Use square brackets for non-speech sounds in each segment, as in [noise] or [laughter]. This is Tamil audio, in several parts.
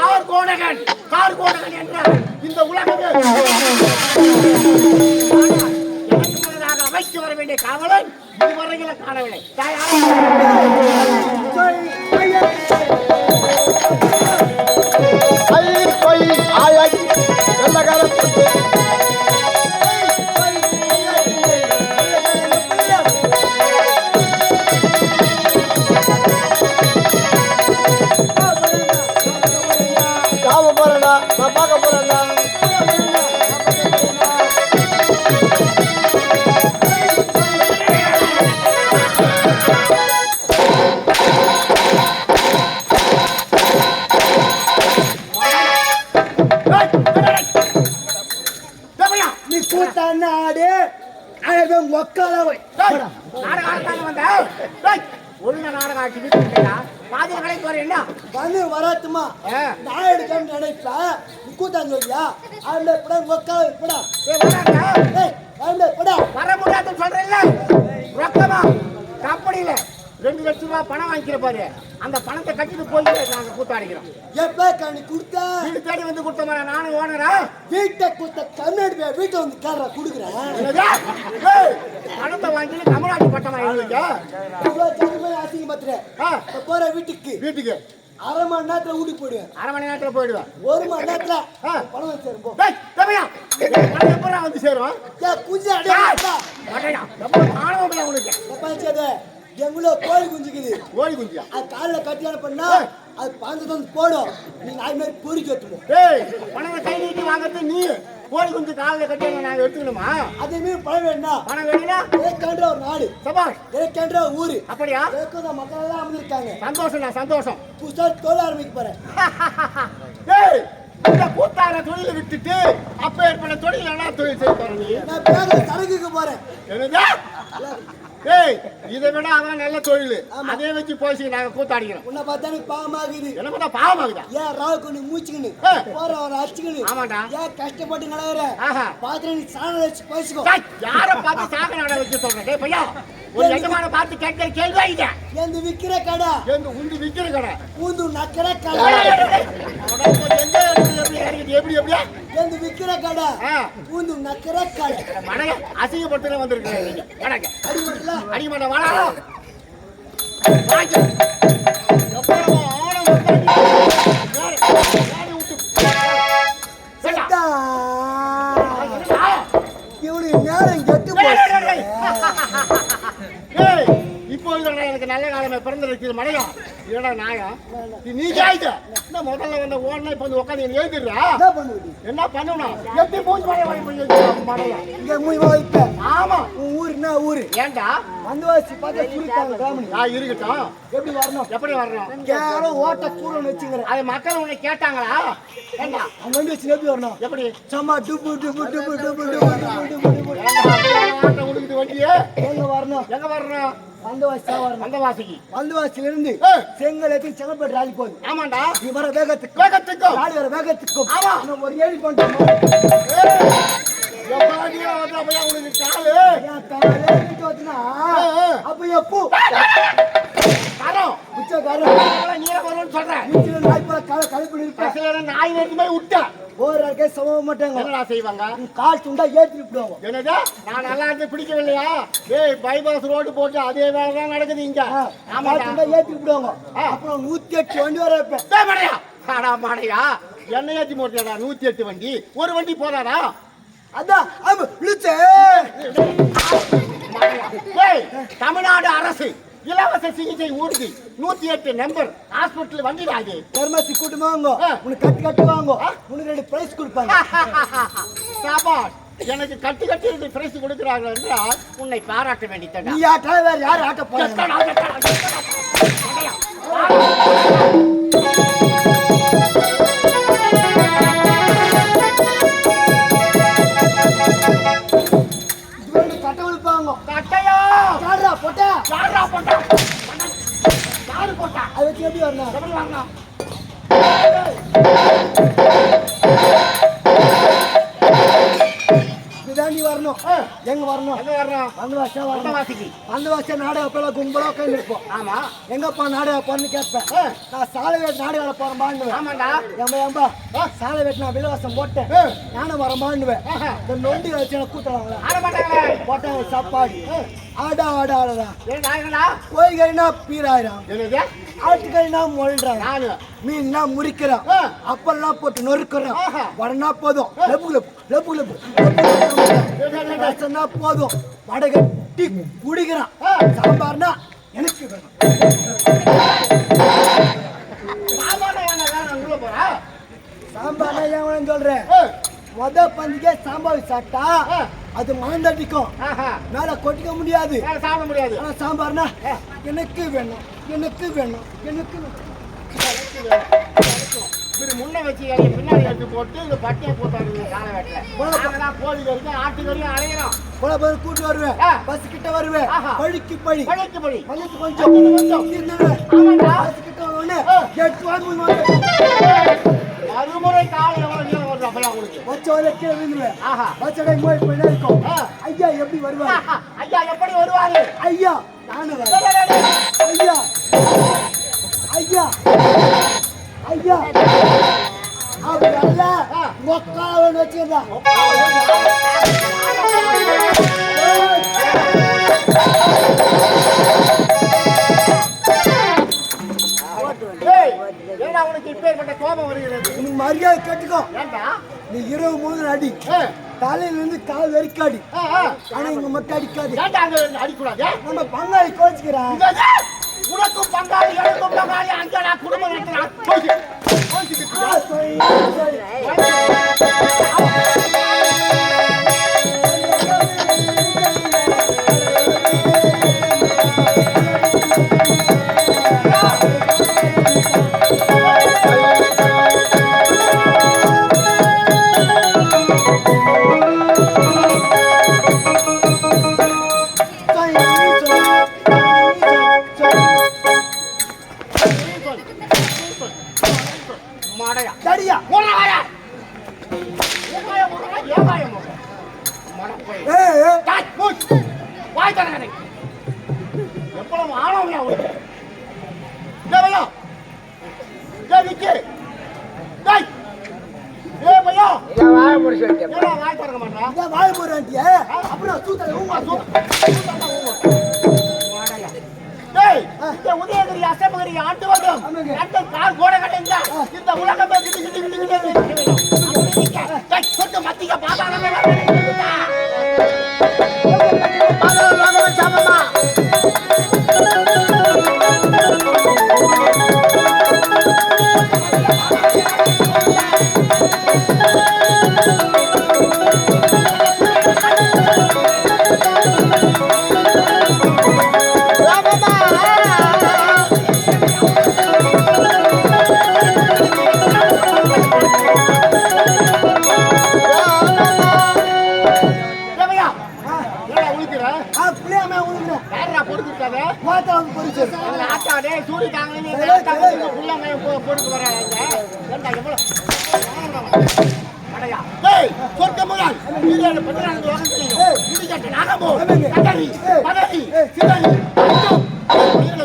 கார் கோடகன் கார் கோடகன் என்ற இந்த உலகமே அமைச்சு வர வேண்டிய காவலன் இதுவரையில காணவில்லை தாயார் ஐ வர முடியாதுன்னு சொல்றேன்ல? ரொக்கமா? கம்பெனியில ரெண்டு லட்சம் ரூபாய் பணம் வாங்கிக்கிற பாரு. அந்த பணத்தை கட்டிட்டு போய் நாங்க கூத்தாடிக்கிறோம் எப்ப கண்ணி கொடுத்தா? வீடு தேடி வந்து கொடுத்த மாதிரி நானும் ஓனரா? வீட்டை கொடுத்த போய் வீட்டை வந்து கேள்ற கொடுக்குறேன். பணத்தை வாங்கிட்டு தமிழ்நாட்டு பட்டமா எங்களுக்கு அசிங்க பத்துறேன் போற வீட்டுக்கு. வீட்டுக்கு. அரை மணி நேரத்துல ஊட்டி போயிடுவேன். அரை மணி நேரத்துல போயிடுவேன். ஒரு மணி நேரத்துல பணம் சேரும் எப்பறம் வந்து சேரும்? குஞ்சு அடையா உனக்கு. எவ்வளவு கோழி குஞ்சுக்குது. கோழி குஞ்சு அது காலில் கட்டியான பண்ணா அது பாஞ்சு வந்து போடும். நீங்க அது மாதிரி பொறிக்க வச்சுப்போம் டேய் பணத்தை கை நீட்டி வாங்குறது நீ. கோழி குஞ்சு காலில் கட்டி நாங்க எடுத்துக்கணுமா? அதே மாதிரி பழம் வேணும்னா? பணம் வேணும்னா? ஏற்கன்ற ஒரு நாடு. சபாஷ். ஏற்கன்ற ஊரு. அப்படியா? ஏற்கனவே மக்கள் எல்லாம் அமைந்திருக்காங்க சந்தோஷம் சந்தோஷம். புதுசா தொழில் ஆரம்பிக்க போறேன் [laughs] டேய் இந்த கூத்தார தொழிலை விட்டுட்டு அப்ப ஏற்பட்ட தொழில் என்ன தொழில் செய்ய போற நீ? நான் பேங்க்ல சரக்குக்கு போறேன். என்னது? டேய் இதை விட அவன் நல்ல தொழில் அதே வச்சு போய் நாங்க கூத்தாடிக்கிறோம் உன்னை பார்த்தா எனக்கு பாவமாகுது என்ன பண்ணா பாவமாகுதா ஏன் ராவு கொண்டு மூச்சுக்கின்னு ஆ. போற ஒரு அடிச்சுக்கின்னு ஆமாடா. ஏன் கஷ்டப்பட்டு நடக்கிற. பாத்திரம் நீ சாணம் வச்சு பேசிக்கோ யார பார்த்து சாக நட வச்சு சொல்றேன் டேய் பையா ஒரு எஜமான பார்த்து கேட்கிற கேள்வி இத எந்த விக்கிற கடை எங்க உண்டு விக்கிற கடை பூந்து நக்கிற கடை? எப்படி எப்படியா எந்த விக்கிற கடை. பூந்து நக்கிற கடை. மனக அசிங்கப்படுத்த வந்திருக்கீங்க நீங்க. மனக அடிமட்டல அடிமட்ட வாடா. இப்போ எனக்கு நல்ல காலமே பிறந்திருக்கு மனையா இல்லடா நாயா? நீ ஜாயிட்ட? என்ன முதல்ல வந்த ஓடனா இப்போ வந்து உட்காந்து என்ன எழுதிடுறா என்ன பண்ணுவது என்ன பண்ணணும் எப்படி பூஞ்சி மழை வாங்கி போய் மழையா இங்க மூய் வைப்ப. ஆமா. உன் ஊர் என்ன ஊரு? ஏன்டா வந்து வாசி பார்த்தா சுருக்காங்க கிராமணி நான் இருக்கட்டும். எப்படி வரணும்? எப்படி வரணும்? கேரம் ஓட்ட கூறன்னு வச்சுக்கிறேன். அது மக்கள் உன்னை கேட்டாங்களா? ஏண்டா? அங்க வந்து வச்சு எப்படி வரணும்? எப்படி? சும்மா டுபு டுபு டுபு டுபு டுபு டுபு டுபு டுபு ஏண்டா, எங்க வரணும்? வாசி வரணும்? அந்த வாசிக்கு வந்த வாசியில இருந்து ஆ. செங்கல் எடுத்து செங்கல்பட்டு ராலி போகுது. ஆமாண்டா. நீ வர வேகத்துக்கு வேகத்துக்கும். ராலி வர வேகத்துக்கும். ஆமா. ஒரு ஏழு கொண்டு எப்பாடியோ வந்தா போய் உனக்கு காலு. ஆ, ஆ. அப்ப எப்போ தரோம். புச்சக்காரன் நீ வரும்னு சொல்றேன் நாய் போல கலை கலைப்படி இருப்பேன் நாய் நேரத்து போய் விட்டேன் ஒரு ஆளுக்கே சம மாட்டாங்க. என்னடா செய்வாங்க? கால் துண்டா ஏற்றி விடுவாங்க என்னது? நான் நல்லா இருந்து பிடிக்கவில்லையா? ஏய் பைபாஸ் ரோடு போட்டு அதே வேலை தான் நடக்குது இங்க. ஆமாடா. துண்டா ஏற்றி விடுவாங்க. அப்புறம் நூத்தி எட்டு வண்டி வர வைப்பேன். ஆடா மடையா. என்ன ஏத்தி போட்டியாடா நூத்தி எட்டு வண்டி? ஒரு வண்டி போதாடா அதான் ஏய் தமிழ்நாடு அரசு. இலவச சிகிச்சை ஊர்தி. நூத்தி எட்டு நம்பர் ஹாஸ்பிட்டல் வண்டிடா அது தர்மசி கூட்டு வாங்க. உனக்கு கட்டு கட்டு வாங்க. உனக்கு ரெண்டு பிரைஸ் கொடுப்பாங்க. சாபாஷ் எனக்கு கட்டி கட்டி ரெண்டு பிரைஸ் கொடுக்கிறார்கள் என்றால் உன்னை பாராட்ட வேண்டித்தடா. நீ ஆட்டா வேற யார் ஆட்ட போறாங்க? ஆமா எங்கப்பா நாடக போறேன்னு கேட்பேன். நான் சாலை வேட்டு நாடகம் போறேன்பான்னுவேன் ஆமாண்டா. ஏம்பா ஏம்பா சாலை வேட்டு நான் விலவாசம் போட்டேன். நானும் வரமான்னுவேன் ஆஹா. இந்த நொண்டி வச்சு கூட்டுறாங்களா. போட்டாங்க சாப்பாடு. ஆடா ஆடா ஆடா. கோழிகறினா பீராயிரம். முழுறாங்க நானு மீன்னா முறிக்கிறான். அப்பெல்லாம் போட்டு நொறுக்கிறான். வடனா போதும். லெப்பு லெப்பு லெப்பு லெப்பு போதும். வடகட்டி குடிக்கிறான். சாம்பார்னா எனக்கு வேணும். சாம்பார்னா ஏன் சொல்றேன் மொத பந்திக்கே சாம்பார் சாப்பிட்டா. அது மணந்தடிக்கும் ஆஹா. மேல கொட்டிக்க முடியாது. சாப்பிட முடியாது. ஆனா சாம்பார்னா. எனக்கு வேணும். எனக்கு வேணும். எனக்கு வேணும். இப்படி முன்ன வச்சு இலைய பின்னாடி எடுத்து போட்டு இந்த பட்டியை போட்டாரு காலை வெட்டல. நாங்கதான் கோழி கறிக்கும் ஆட்டு கறியும் அலையிறோம் போல போய் கூட்டு வருவேன். பஸ் கிட்ட வருவேன். பழிக்கு பழி. பழைக்கு பழி. மல்லிக்கு கொஞ்சம். கொஞ்சம். பஸ் கிட்ட ஆ. எட்டு வாங்க மறுமுறை காலை பண்ணி இருக்கும். ஐயா எப்படி ஆஹா. ஐயா எப்படி வருவாரு? ஐயா. நானும். ஐயா. ஐயா. ஐயா. அப்படி அல்ல. மொக்காவன் வச்சிருந்தா. உனக்கு மரியாதை கேட்டுக்கோ. நீ இரவு மூணு அடி. ஏய், தலையில இருந்து கால் வரைக்கும் அடி. ஆனா இங்க மட்டும் அடிக்காது. நம்ம பங்காளி கோச்சுக்கிறான். உனக்கும் பங்காளி எனக்கும் பங்காளி அங்கடா குடும்பம் நடத்துறான் மாடையா போடா வாயா. ஏகாய போடுறா, ஏகாய. ஏய் மூச். வாய் விக்கி. டேய். ஏய் பையா. ஏன்டா வாய்? இதான் வாய போறான்ட்டியா அப்புறம் சூத்தல ஊமா சூ- இந்த உதயகிரி அசமகிரி ஆண்டுவதும் கால் கோடை கட்டுங்க இந்த உலகமே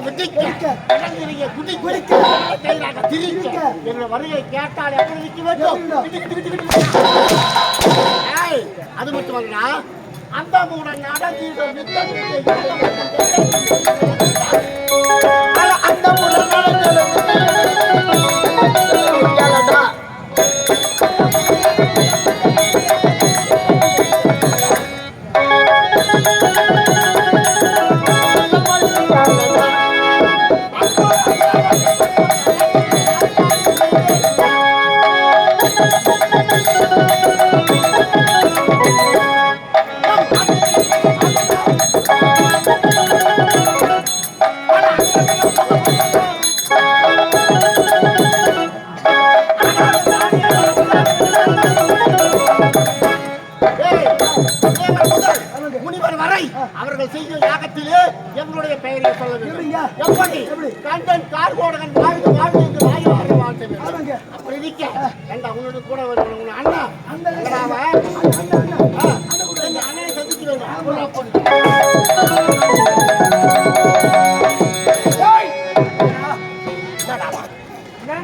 வெட்டிக்க கடந்திரிங்க குடி குடிக்க கையிலாக திரிக்க. என்ற வருகை கேட்டால் எப்படி நிக்க வேண்டும். அது மட்டும் அல்ல அந்த மூட நடந்தீர்கள் ஏய்,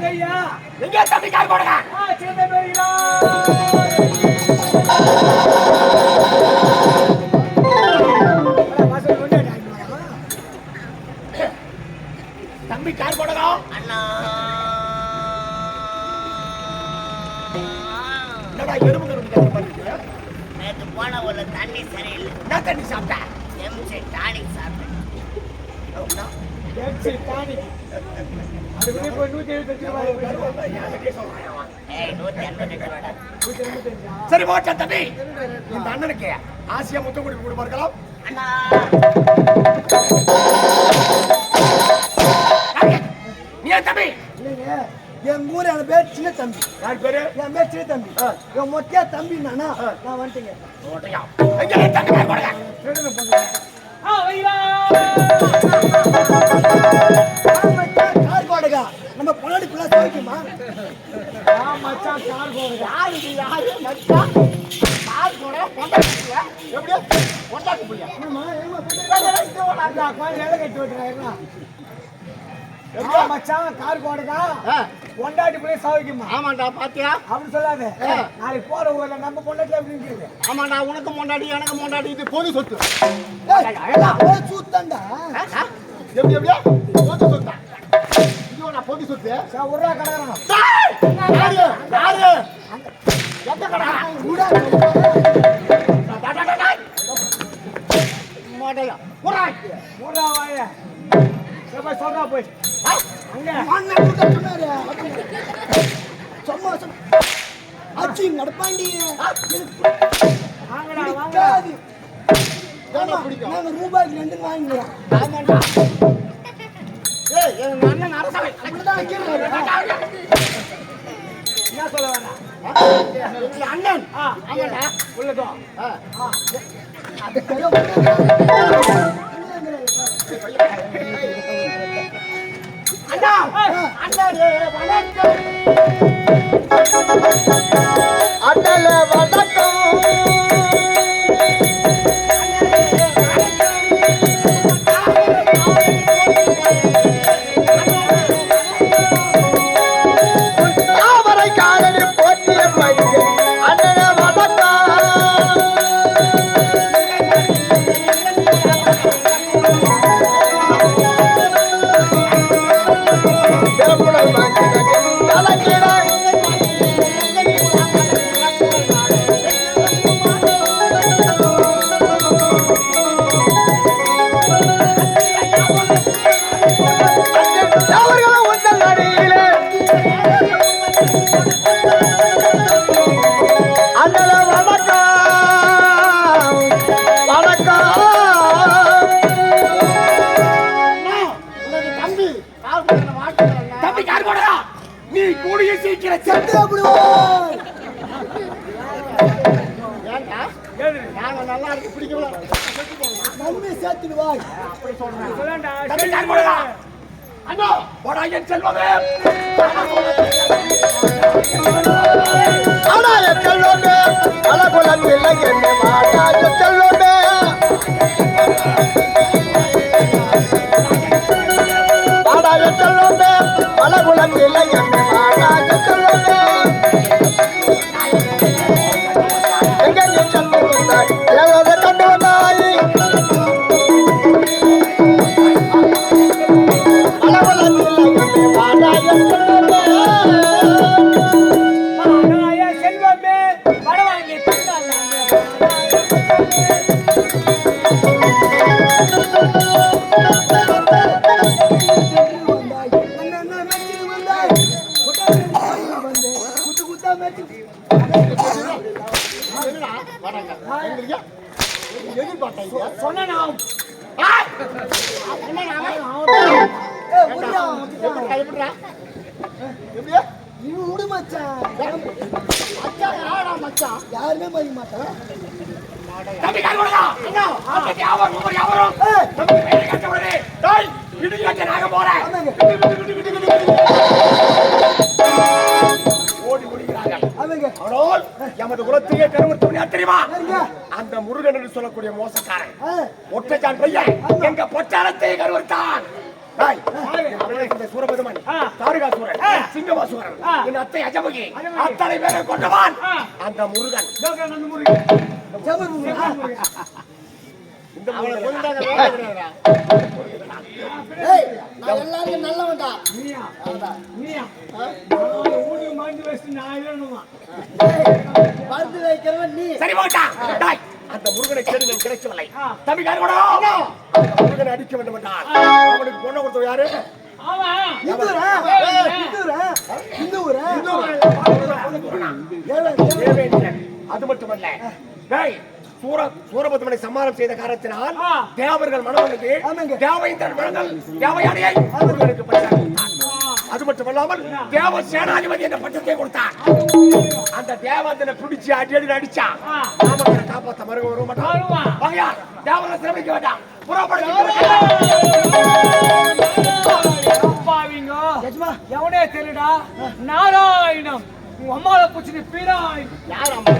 ஐயா எங்கே தம்பி கார்கோடகன் ஆ சின்ன பேரியா வாசல் கொண்டு தம்பி கார்கோடகம் என்னடா எறும்பு கரும்பு? நேத்து போன ஒரு தண்ணி சரியில்லை. என்ன தண்ணி சாப்பிட்ட? எம்சி டானிக் சாப்பிட்டேன். ஏய் சரி போட்ட தம்பி. இந்த அண்ணனுக்கு ஆசியா முத்தம் கொடுக்க கொடுப்பா இருக்கலாம். அண்ணா. நீ தம்பி? இல்லைங்க என் ஊர் என் பேர் சின்ன தம்பி. யார் பேரு? என் பேர் சின்ன தம்பி. என் மொட்டையா தம்பி நானா நான் வந்துட்டேங்க. ஓட்டையா நம்ம பொன்னாடிக்குள்ள சோதிக்குமா? யாரு இது? யாரு? மச்சான் கார் கூட கொண்டாடுறியா எப்படி கொண்டாடு புள்ளியா? ஆமா ஏமா மச்சான் கார் போடுதா பொண்டாட்டி போய் சாவிக்குமா ஆமாண்டா பாத்தியா? அப்படி சொல்லாத. நாளைக்கு போற ஊர்ல நம்ம பொண்டாட்டி எப்படி இருக்குது ஆமாண்டா உனக்கு முன்னாடி எனக்கு முன்னாடி இது பொது சொத்து. சூத்தண்டா. எப்படி எப்படியா பொது சொத்து? சா உருவா கடைக்கிறான் டேய்! யாரு? யாரு? எந்த கடை? மாட்டையா உராய் மூடா வாய. சரி போய் சொல்றா போய். சும்மா சும்மா அச்சி நடப்பாண்டி. நாங்க ரூபாய்க்கு ரெண்டு வாங்கிக்கிறோம். என்ன சொல்ல வேணாம் அண்ணன் ஆ. ஆ. அது அண்ணா அண்ணா வணக்கம் நன்மை சேர்த்துடுவாய் சொல்லண்டா தம்பி கார் கொடுடா அண்ணா போடா என் செல்வமே. என்ன மாட்டாய செல்வமே. செல்வமே. அழகுலத்தில் என்ன ஏய் முடியா இவன் விடு மச்சான் யாருமே மதிக்க மாட்டான் தம்பி கார் கொடுடா அண்ணா அப்படி தம்பி கட்ட டேய் இடி கட்ட நாக போறேன் அவங்க ஆனால் எமது குலத்தையே கருவத்தவன் யார் தெரியுமா? அந்த முருகன் என்று சொல்லக்கூடிய மோசக்காரன். ஒற்றைச்சான் பையன். எங்க பொற்றாலத்தை கருவத்தான். தாரகாசூரன். சிங்கமாசூரன். என் அத்தை அஜமுகி. அத்தனை பேரை கொண்டவான். அந்த முருகன். இந்த முருகன். சரி போட்டான் அந்த முருகனை தேடி நான் கிடைக்கவில்லை. தம்பி காரகோடா அந்த முருகனை அடிக்க வேண்டும் என்றான் அவனுக்கு பொண்ணை கொடுத்தவன் யாரு? அது மட்டுமல்ல. சூரபத்மனை சம்மானம் செய்த காரணத்தினால். தேவர்கள் மனவனுக்கு ஆமாங்க. தேவேந்திரன் மனங்கள் தேவயானையை அவர்களுக்கு அது மட்டுமல்லாமல் தேவ சேனாதிபதி என்ற பட்டத்தை கொடுத்தான். அந்த தேவந்தனை பிடிச்சு அடி அடி அடிச்சான். ராமகரை காப்பாத்த மருக வர மாட்டான் தேவனை சிரமிக்க வேண்டாம். புறப்படுத்தி பாவிங்க எஜமா. எவனே தெரியடா? நாராயணம். உங்க அம்மாவை பிடிச்சி பீராய். யார் அம்மா?